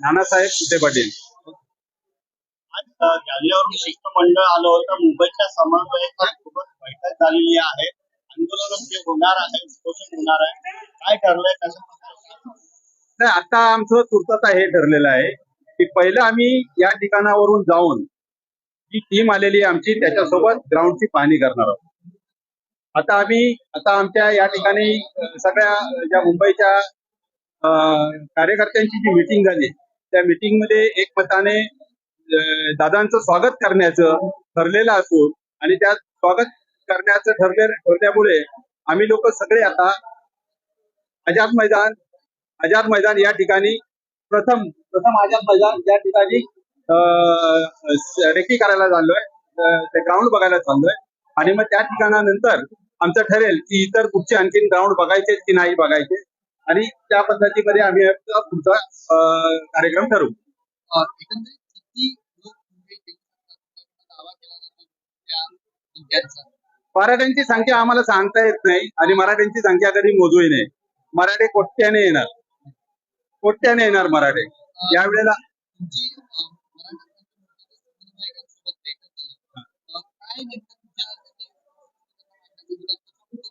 नानासाहेब कुठे पाटील. जालन्यावरून शिष्टमंडळ आलं होतं. मुंबईच्या समन्वयकांसोबत बैठक झालेली आहे. आंदोलन जे होणार आहे उपोषण होणार आहे. काय ठरलंय कसं? नाही आता आमचं तुर्तता हे ठरलेलं आहे की पहिलं आम्ही या ठिकाणावरून जाऊन जी टीम आलेली आहे आमची त्याच्यासोबत ग्राउंडची पाहणी करणार आहोत. आता आम्ही आता आमच्या या ठिकाणी सगळ्या ज्या मुंबईच्या कार्यकर्त्यांची जी मिटिंग झाली त्या मिटिंगमध्ये एकमताने दादांचं स्वागत करण्याचं ठरलेलं असून आणि त्या स्वागत करण्याचं ठरले ठरल्यामुळे आम्ही लोक सगळे आता आझाद मैदान आझाद मैदान या ठिकाणी प्रथम प्रथम आझाद मैदान या ठिकाणी रेकी करायला चाललोय. ते ग्राउंड बघायला चाललोय. आणि मग त्या ठिकाणानंतर आमचं ठरेल की इतर कुठचे आणखीन ग्राउंड बघायचे की नाही बघायचे आणि त्या पद्धतीमध्ये आम्ही आमचा पुढचा कार्यक्रम ठरवू. मराठ्यांची संख्या आम्हाला सांगता येत नाही आणि मराठ्यांची संख्या कधी मोजूही नाही. मराठे कोट्याने येणार. कोट्याने येणार मराठे. यावेळेला तुमची अ, मराठा समन्वयकांसोबत बैठक झाली अ, काय नेमकं तुमच्या हाती, अ, विरोधात कसं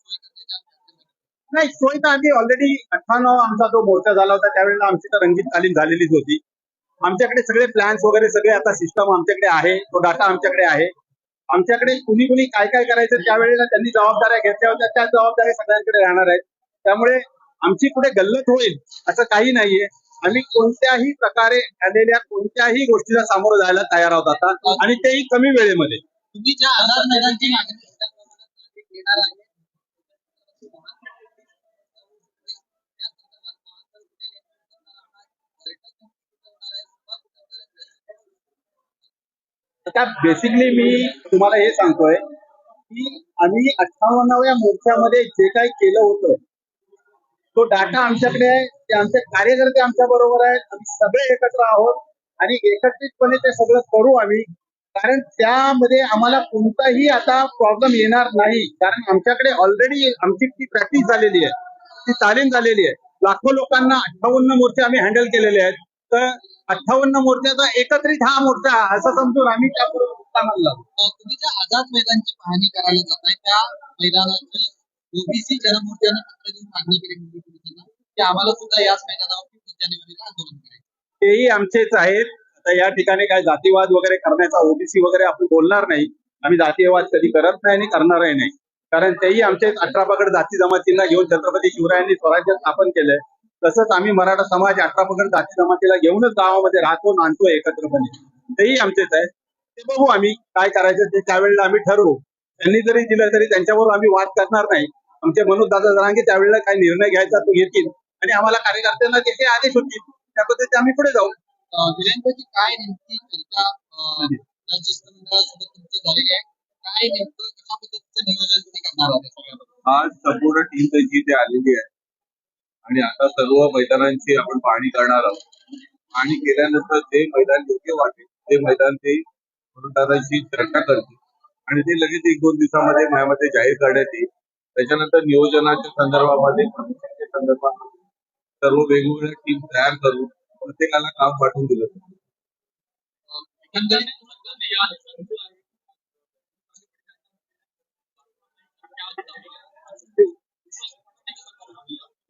सोय करण्याच्या माध्यमातून? नाही सोय तर आम्ही ऑलरेडी अठ्ठावन्न आमचा जो मोर्चा झाला होता त्यावेळेला आमची तर रंगीत तालीम झालेलीच होती. आमच्याकडे सगळे प्लॅन्स वगैरे सगळे आता सिस्टम आमच्याकडे आहे तो डाटा आमच्याकडे आहे. आमच्याकडे कुणी कुणी काय काय करायचं त्यावेळेला त्यांनी जबाबदाऱ्या घेतल्या होत्या त्या जबाबदाऱ्या सगळ्यांकडे राहणार आहेत. त्यामुळे आमची पुढे गल्लत होईल असं काही नाहीये. आम्ही कोणत्याही प्रकारे आलेल्या कोणत्याही गोष्टीला सामोरं जायला तयार आहोत आता आणि तेही कमी वेळेमध्ये. तुम्ही ज्या आझाद मैदानची मागणी आता बेसिकली मी तुम्हाला हे सांगतोय की आम्ही अठ्ठावन्नाव्या मोर्चामध्ये जे काही केलं होतं तो डाटा आमच्याकडे आहे ते आमचे कार्यकर्ते आमच्या बरोबर आहेत आम्ही सगळे एकत्र आहोत आणि एकत्रितपणे ते सगळं करू आम्ही. कारण त्यामध्ये आम्हाला कोणताही आता प्रॉब्लेम येणार नाही. कारण आमच्याकडे ऑलरेडी आमची ती प्रॅक्टिस झालेली आहे ती तालीम झालेली आहे. लाखो लोकांना अठ्ठावन्न मोर्चे आम्ही हँडल केलेले आहेत. तर अठ्ठावन्न मोर्चाचा एकत्रित हा मोर्चा असं समजून आम्ही मानला अ, तुम्ही ज्या आझाद मैदानची पाहणी करायला जाताय त्या मैदानाची ओबीसी जनमोर्चाने पत्र देऊन मागणी केली की आम्हाला सुद्धा याच मैदानावर तीस जानेवारीला आंदोलन करायचं. तेही आमचेच आहेत. आता या ठिकाणी काय जातीवाद वगैरे करण्याचा ओबीसी वगैरे आपण बोलणार नाही. आम्ही जातीयवाद कधी करत नाही आणि करणारही नाही. कारण तेही आमचे अठरा पगड जाती जमातींना घेऊन छत्रपती शिवरायांनी स्वराज्य स्थापन केलंय. तसंच आम्ही मराठा समाज अठरा पगड जाती जमातीला घेऊनच गावामध्ये राहतो नांदतो एकत्रपणे. तेही आमचेच आहेत ते बघू आम्ही काय करायचं ते त्यावेळेला आम्ही ठरवू. त्यांनी जरी दिलं तरी त्यांच्याबरोबर आम्ही वाद करणार नाही. आमचे मनोज दादा जरांगे त्यावेळेला काय निर्णय घ्यायचा तो घेतील. आणि आम्हाला कार्यकर्त्यांना जे काही आदेश होतील. त्या पद्धतीने आम्ही पुढे जाऊ. काय नेमकी चर्चा अ, या शिष्टमंडळासोबत तुमची झालेली आहे? काय नेमकं कशा पद्धतीचं नियोजन तुम्ही करणार आहात या सगळ्याबद्दल? आज संपूर्ण टीम त्यांची इथे आलेली आहे. आणि आता सर्व मैदानांची आपण पाहणी करणार आहोत. आणि केल्यानंतर जे मैदान योग्य वाटेल ते मैदान ते म्हणून चर्चा करतील. आणि ते लगेच एक दोन दिवसामध्ये माझ्यामध्ये जाहीर करण्यात येईल. त्याच्यानंतर नियोजनाच्या संदर्भामध्ये संदर्भात संदर्भामध्ये सर्व वेगवेगळ्या टीम तयार करून प्रत्येकाला काम पाठवून दिलं जाईल.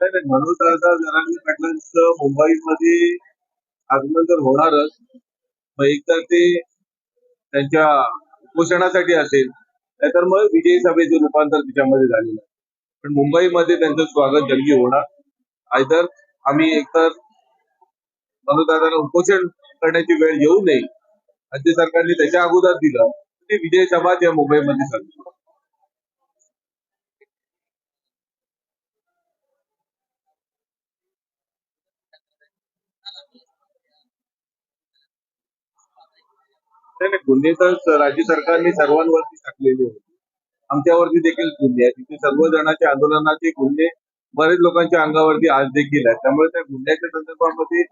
नाही, नाही, दादा जरांगे पाटलांचं मुंबईमध्ये आगमन तर होणारच मग एकदा ते त्यांच्या उपोषणासाठी असेल नाहीतर मग विजयी सभेचे रूपांतर त्याच्यामध्ये झालेलं आहे. पण मुंबईमध्ये त्यांचं स्वागत जंगी होणार. आयदर आम्ही एकतर मनोज उपोषण करण्याची वेळ येऊ नये राज्य सरकारने त्याच्या अगोदर दिलं ते विजय सभा त्या मुंबईमध्ये झाली. नाही, गुन्हे तर राज्य सरकारने सर्वांवरती टाकलेले होते. आमच्यावरती देखील गुन्हे आहेत. तिथे सर्व जणांचे आंदोलनाचे गुन्हे बरेच लोकांच्या अंगावरती आज देखील आहेत. त्यामुळे त्या गुन्ह्याच्या संदर्भामध्ये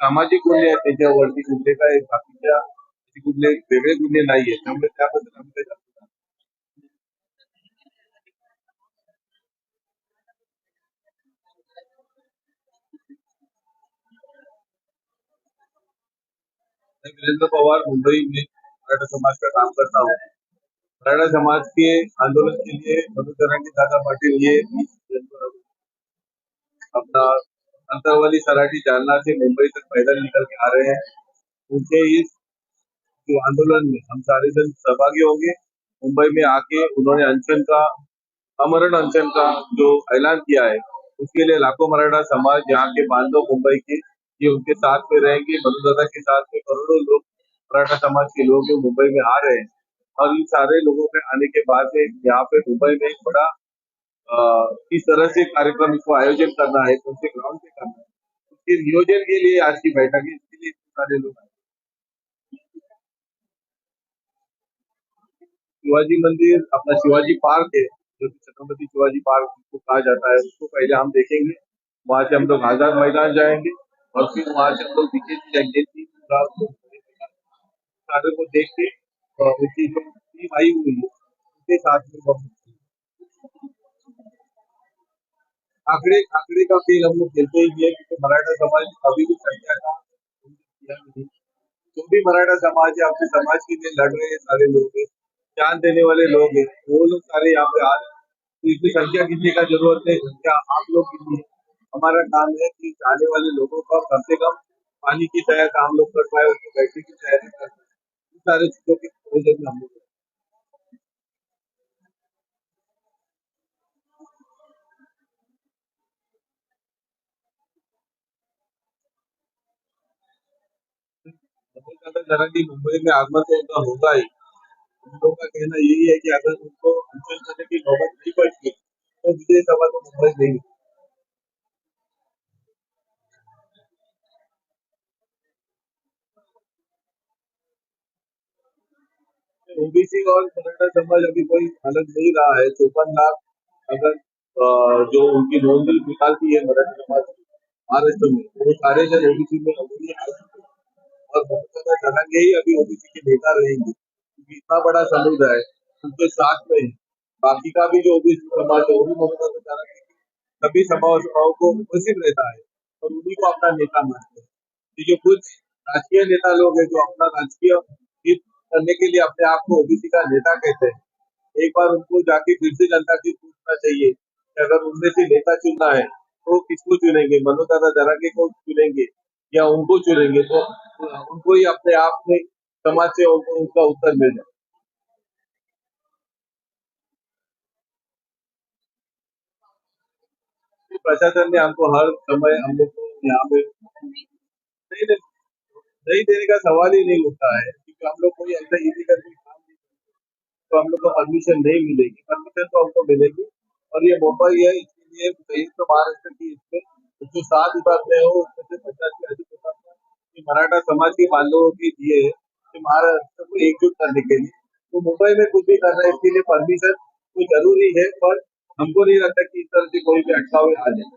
सामाजिक गुन्हे आहेत त्याच्यावरती गुन्हे काय बाकीच्या कुठले वेगळे गुन्हे नाही आहेत त्यामुळे त्याबद्दल आम्ही काही वीरेंद्र पवार मुंबई में मराठा समाज का काम करता हूँ। मराठा समाज के आंदोलन के लिए मधुकरण दादा पाटिल ये अपना अंतरवाली सराठी जालना से मुंबई तक पैदल निकल के आ रहे हैं। उनके इस जो आंदोलन में हम सारे जन सहभागी होंगे। मुंबई में आके उन्होंने अनशन का, अमरण अनशन का जो ऐलान किया है, उसके लिए लाखों मराठा समाज, यहाँ के बांधव मुंबई के, ये उनके साथ में रहेंगे। मधुदादा के साथ में करोड़ों लोग मराठा समाज के लोग जो मुंबई में आ रहे हैं, और इन सारे लोगों के आने के बाद यहाँ पे मुंबई में एक बड़ा किस तरह से कार्यक्रम इसको आयोजन करना है कौन से ग्राउंड पे करना है। उसके नियोजन के लिए आज की बैठक है, इसके लिए सारे लोग आए। शिवाजी मंदिर, अपना शिवाजी पार्क है, जो कि छत्रपति शिवाजी पार्क जिसको कहा जाता है, उसको पहले हम देखेंगे। वहाँ से हम लोग आज़ाद मैदान जाएँगे, और फिर वहाँ से हम लोग बीजेपी जगदीश सारे को देख के उनकी जो टीम आई हुई है, उनके साथ में हम आंकड़े का खेल हम लोग खेलते ही है, क्योंकि मराठा समाज अभी भी संख्या का जो भी मराठा समाज है अपने समाज के लिए लड़ रहे हैं सारे लोग हैं, जान देने वाले लोग हैं, वो लोग सारे यहाँ पे आ रहे हैं। तो इसमें संख्या गिनने का ज़रूरत है? संख्या आप लोग गिनिए हमारा काम है कि आने वाले लोगों का कम से कम पानी की तैयार का हम लोग कर पाए, उनकी बैठने की तैयारी कर पाए। इन सारे चीजों के प्रयोजन में हम लोग बहुत मुंबई में आगमन तो उनका होगा ही। हम लोग का कहना यही है कि अगर उनको अंचल करने की नौबत नहीं पड़ती तो विजय सभा तो मुंबई नहीं ओबीसी और मराठा समाज अभी कोई अलग नहीं रहा है। चौपन लाख अगर जो उनकी नोंदनी निकालती है मराठा समाज महाराष्ट्र में, वो सारे जन ओबीसी में अभी आ चुके। और बहुत ज़्यादा करेंगे ही अभी ओबीसी के नेता रहेंगे। क्योंकि इतना बड़ा समुदाय उनके साथ में है। बाकी का भी जो ओबीसी समाज है, वो भी ममता से करेंगे सभी समाजों को उपस्थित रहता है और उन्हीं को अपना नेता मानते हैं। जो कुछ राजकीय नेता लोग हैं, जो अपना राजकीय हित करने के लिए अपने आप को ओबीसी का नेता कहते हैं। एक बार उनको जाके फिर से जनता से पूछना चाहिए कि अगर उनमें से नेता चुनना है तो किसको चुनेंगे? मनोज दादा जरागे को चुनेंगे या उनको चुनेंगे? तो उनको ही अपने आप में समाज से उनको उत्तर मिल जाए। प्रशासन ने हमको हर समय हम लोग को यहाँ पे नहीं देने का सवाल ही नहीं उठता है। क्योंकि हम लोग कोई ऐसा इलीगल काम नहीं तो हम लोग को परमिशन नहीं मिलेगी। परमिशन तो हमको मिलेगी। और ये मुंबई है इसके लिए संयुक्त महाराष्ट्र की इसमें जो सात विभाग में हो, उसमें से पचास से अधिक विभाग मराठा समाज के बांधवों के लिए है, कि महाराष्ट्र को एकजुट करने के लिए। तो मुंबई में कुछ भी करना है, इसके लिए परमिशन तो ज़रूरी है, पर हमको नहीं लगता कि इस तरह से कोई भी अटकाव आ जाए।